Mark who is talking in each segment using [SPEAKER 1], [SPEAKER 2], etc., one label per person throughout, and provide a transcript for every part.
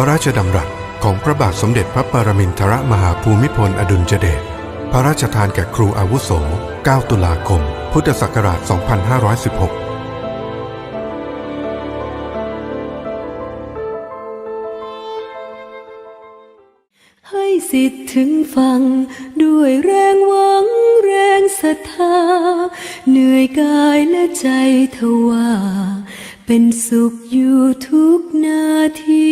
[SPEAKER 1] ระราชดำรัสของพระบาทสมเด็จพระปรมินทรมหาภูมิพลอดุลยเดช พระราชทานแก่ครูอาวุโส 9 ตุลาคม พุทธศักราช 2516
[SPEAKER 2] ให้สิทธิ์ถึงฟัง ด้วยแรงหวังแรงศรัทธา เหนื่อยกายและใจทว่า เป็นสุขอยู่ทุกนาที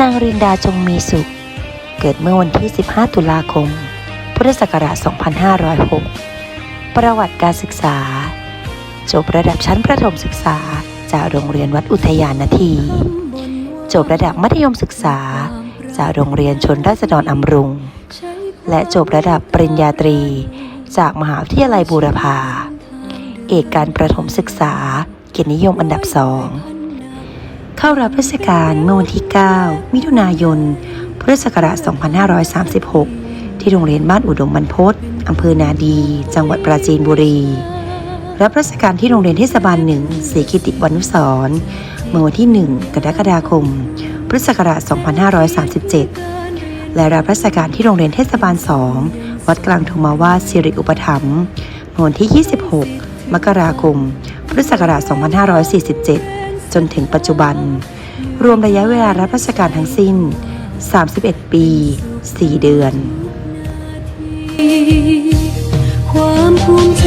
[SPEAKER 3] นางรินดาจงมีสุข เกิดเมื่อวันที่ 15 ตุลาคม พุทธศักราช 2506 ประวัติการศึกษา จบระดับชั้นประถมศึกษา จากโรงเรียนวัดอุทยานนาที จบระดับมัธยมศึกษา จากโรงเรียนชนราษฎรอำรุง และจบระดับปริญญาตรี จากมหาวิทยาลัยบูรพา เอกการประถมศึกษา เกียรตินิยมอันดับสอง เข้ารับราชการเมื่อวันที่ 9 มิถุนายน พุทธศักราช 2536 ที่โรงเรียนบ้านอุดมบรรพตอำเภอนาดี จังหวัดปราจีนบุรี รับราชการที่โรงเรียนเทศบาลหนึ่งศรีกิติวานุสร์เมื่อวันที่ 1 กรกฎาคม พุทธศักราช 2537 และรับราชการที่โรงเรียนเทศบาล 2 วัดกลางทุมาวาสสิริอุปถัมภ์เมื่อวันที่ 26 มกราคม พุทธศักราช 2547 จนถึงปัจจุบัน รวมระยะเวลารับราชการทั้งสิ้น 31 ปี 4 เดือน
[SPEAKER 2] ความภูมิใจ